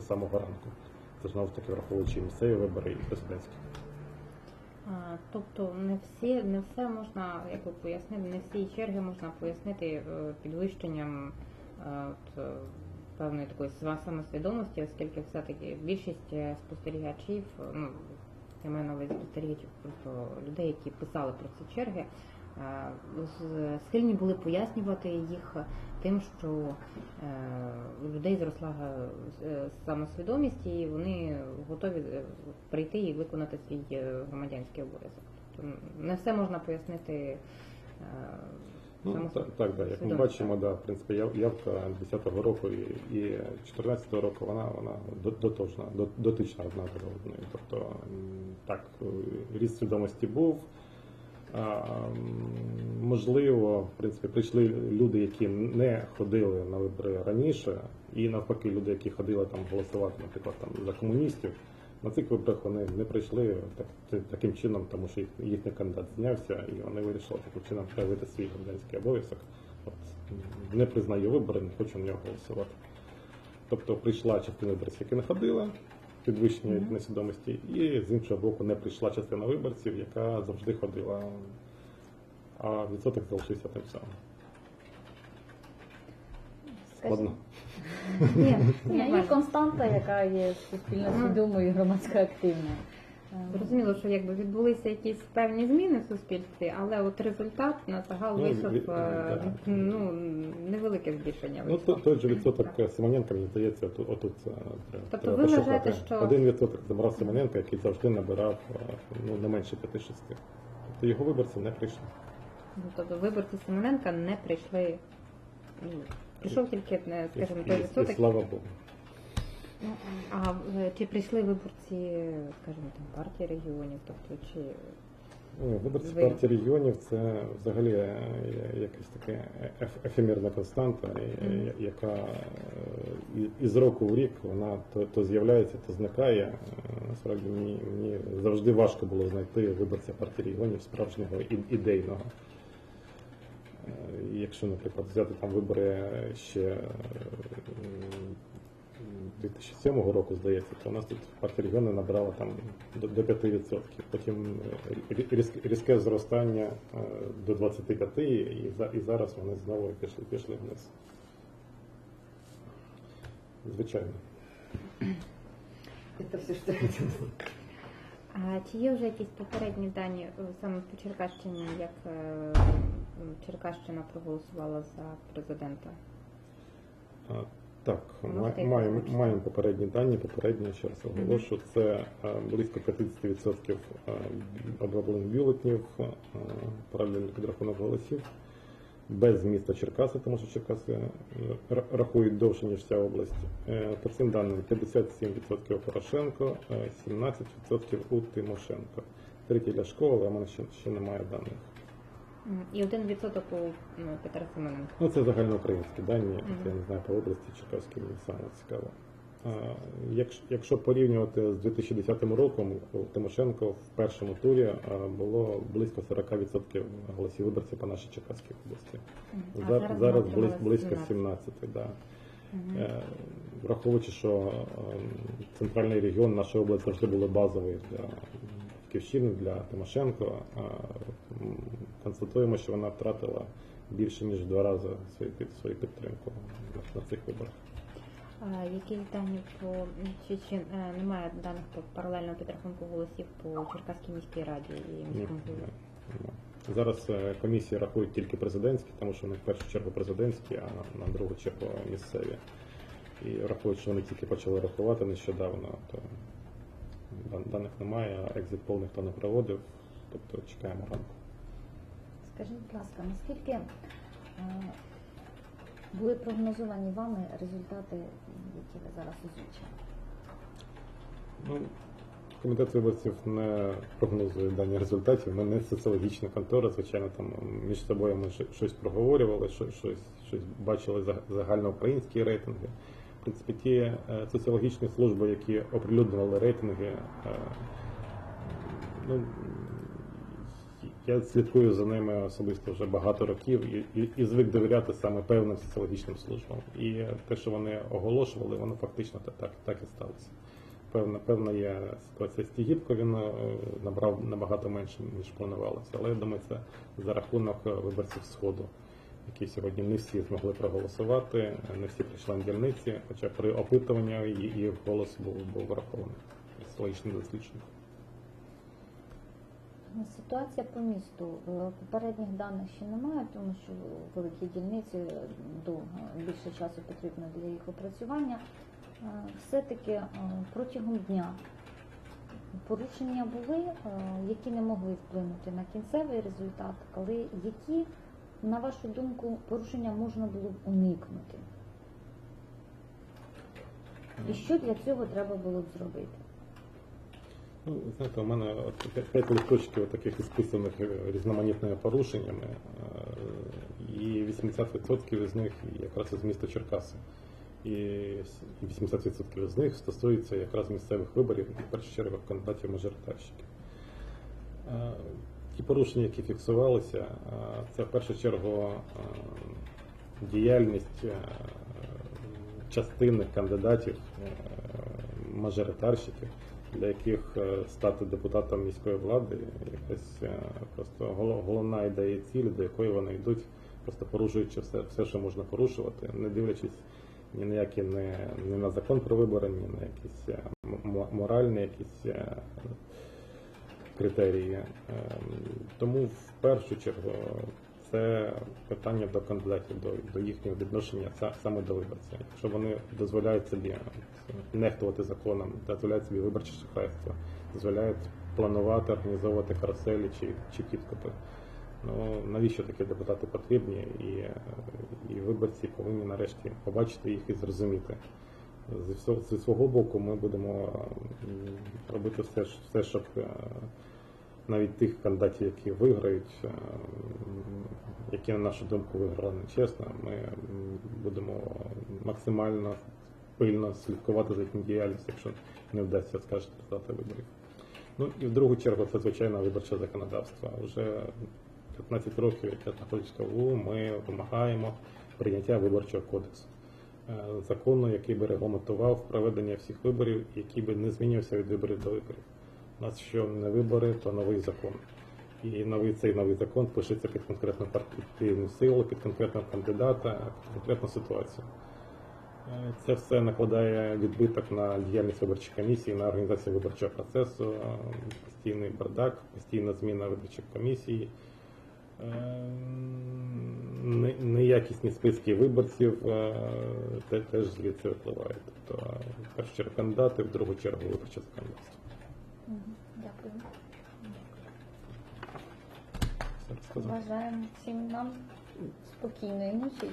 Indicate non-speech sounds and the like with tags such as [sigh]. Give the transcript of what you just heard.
до самого ранку. Це знову ж таки враховуючи місцеві вибори і президентські. Тобто не всі, не все можна, як ви пояснили, не всі черги можна пояснити е, підвищенням е, от, е, певної такої самосвідомості, оскільки все-таки більшість спостерігачів, ну я маю на увазі спостерігачів, просто людей, які писали про ці черги, схильні були пояснювати їх тим, що е, у людей зросла е, самосвідомість, і вони готові е, прийти і виконати свій е, громадянський обов'язок. Тобто не все можна пояснити. е, Ну, так, так, да. Як ми бачимо, да, в принципі, явка 10-го року і, і 14-го року вона, вона до- доточна, до- дотична одна до одної. Тобто, так, е, ріст свідомості був. Можливо, в принципі, прийшли люди, які не ходили на вибори раніше, і навпаки, люди, які ходили там голосувати, наприклад, там за комуністів. На цих виборах вони не прийшли так, таким чином, тому що їх, їхній кандидат знявся, і вони вирішили таким чином проявити свій громадянський обов'язок. От, не признаю вибори, не хочу на нього голосувати. Тобто прийшла частина виборців, які не ходила, підвищення несвідомості, і з іншого боку не прийшла частина виборців, яка завжди ходила, а відсоток залишився тим самим. Складно. Ні, [laughs] Ні, є константа, яка є суспільно свідомою і громадсько активною. Зрозуміло, що якби відбулися якісь певні зміни в суспільстві, але от результат на загал Ну, вийшов від- е, да. ну, невелике збільшення Ну, вийшло. то- той же відсоток Симоненка, мені здається, отут, отут е, треба, Тобто треба ви вважаєте, пошукати. що- Один відсоток забрав Симоненка, який завжди набирав е, ну, не менше 5-6. Тобто його виборці не прийшли. Ну, Тобто виборці Семененка не прийшли. ну, Прийшов тільки, е, І, скажімо, і, той і відсоток. слава Богу. А е, чи прийшли виборці, скажімо, там партії регіонів, тобто чи Ну, Виборці Ви- партії регіонів це взагалі е, якась така еф- ефемерна константа, і- Мгм. яка е, і- із року в рік вона то, то з'являється, то зникає. Е, Насправді мені, мені завжди важко було знайти виборця партії регіонів справжнього і- ідейного. Е, Якщо, наприклад, взяти там вибори ще е, 2007 року, здається, то у нас тут партія регіону набрала там до, до 5%. Потім е, рі- різке, зростання е, до 25%, і, за- і зараз вони знову пішли, пішли вниз. Звичайно. Это все, что я хотела. А чи є вже якісь попередні дані е, саме по Черкащині, як Черкащина проголосувала за президента? Так, Можете маємо, маємо попередні дані. Попередні, ще раз оголошу, це е, близько 50% е, оброблених бюлетнів, е, підрахунок голосів, без міста Черкаси, тому що Черкаси е, ра- рахують довше, ніж вся область. Е, По цим даним 57% Порошенко, е, 17% у Тимошенко. Третій Ляшко, але в мене ще, ще немає даних. І один відсоток у ну, Петра Семененка. Ну, це загальноукраїнські дані, Мгм. я не знаю по області Черкаській мені саме цікаво. А, якщо, якщо порівнювати з 2010 роком, у Тимошенко в першому турі а, було близько 40% голосів виборців по нашій Черкаській області. Мгм. А За- зараз зараз вона близько, близько 17. 17, да. Мгм. Е, Враховуючи, що е, центральний регіон, наша область завжди була базовою для Київщини, для Тимошенко, констатуємо, що вона втратила більше ніж два рази свою, свою підтримку на, цих виборах. Якісь дані по чи, чи е, немає даних по паралельному підрахунку голосів по Черкаській міській раді і міському ні, ні. Зараз е, комісії рахують тільки президентські, тому що вони в першу чергу президентські, а на другу чергу місцеві. І рахують, що вони тільки почали рахувати нещодавно, то даних немає, а екзит пол ніхто не проводив, тобто чекаємо ранку. Скажіть, будь ласка, наскільки е, були прогнозовані вами результати, які ви зараз озвучили? Ну, комітет виборців не прогнозує дані результатів. Ми не соціологічна контора, звичайно, там між собою ми щось проговорювали, щось, щось бачили загальноукраїнські рейтинги. Принципі, ті е, соціологічні служби, які оприлюднювали рейтинги, е, ну, Я слідкую за ними особисто вже багато років і, і, і звик довіряти саме певним соціологічним службам. І те, що вони оголошували, воно фактично так, так, і сталося. Певна, певна є ситуація з Тігіпко, він е, набрав набагато менше, ніж планувалося. Але я думаю, це за рахунок виборців Сходу, які сьогодні не всі змогли проголосувати, не всі прийшли на дільниці, хоча при опитуванні їх голос був, був врахований соціологічним дослідженням. Ситуація по місту. Е, Попередніх даних ще немає, тому що великі дільниці довго більше часу потрібно для їх опрацювання. Е, Все-таки е, протягом дня порушення були, е, які не могли вплинути на кінцевий результат, але які, на вашу думку, порушення можна було б уникнути? І що для цього треба було б зробити? Ну, знаєте, у мене п'ять- листочків таких ісписаних е, різноманітними порушеннями, е, і 80% з них якраз із міста Черкаси. І 80% з них стосуються якраз місцевих виборів і в першу чергу кандидатів мажоритарщиків. Ті порушення, які фіксувалися, е, це в першу чергу е, діяльність е, частини кандидатів мажоритарщиків, для яких стати депутатом міської влади якась просто голо- головна ідея ціль, до якої вони йдуть, просто порушуючи все, все, що можна порушувати, не дивлячись ні на які не, не на закон про вибори, ні на якісь моральні якісь критерії. Ем, Тому в першу чергу це питання до кандидатів, до, до їхнього відношення саме до виборця. Якщо вони дозволяють собі нехтувати законом, дозволяють собі виборче шахрайство, дозволяють планувати, організовувати каруселі чи, чи підкупи. Ну навіщо такі депутати потрібні? І, і виборці повинні нарешті побачити їх і зрозуміти. Зі свого боку ми будемо робити все, все щоб е, навіть тих кандидатів, які виграють, е, які, на нашу думку, виграли нечесно, ми будемо максимально пильно слідкувати за їхню діяльністю, якщо не вдасться скажете результати виборів. Ну і в другу чергу це звичайно виборче законодавство. Уже 15 років, як я знаходжусь в КВУ, ми вимагаємо прийняття виборчого кодексу. Е, Закону, який би регламентував проведення всіх виборів, який би не змінювався від виборів до виборів. У нас що не вибори, то новий закон. І новий цей новий закон пишеться під конкретну партійну силу, під конкретного кандидата, під конкретну ситуацію. Е, Це все накладає відбиток на діяльність виборчих комісій, на організацію виборчого процесу, е, постійний бардак, постійна зміна виборчих комісій, неякісні списки виборців е, те- теж звідси впливає. Тобто, в першу чергу кандидати, в другу чергу виборча законодавство. Дякую. Бажаємо всім нам спокійної ночі.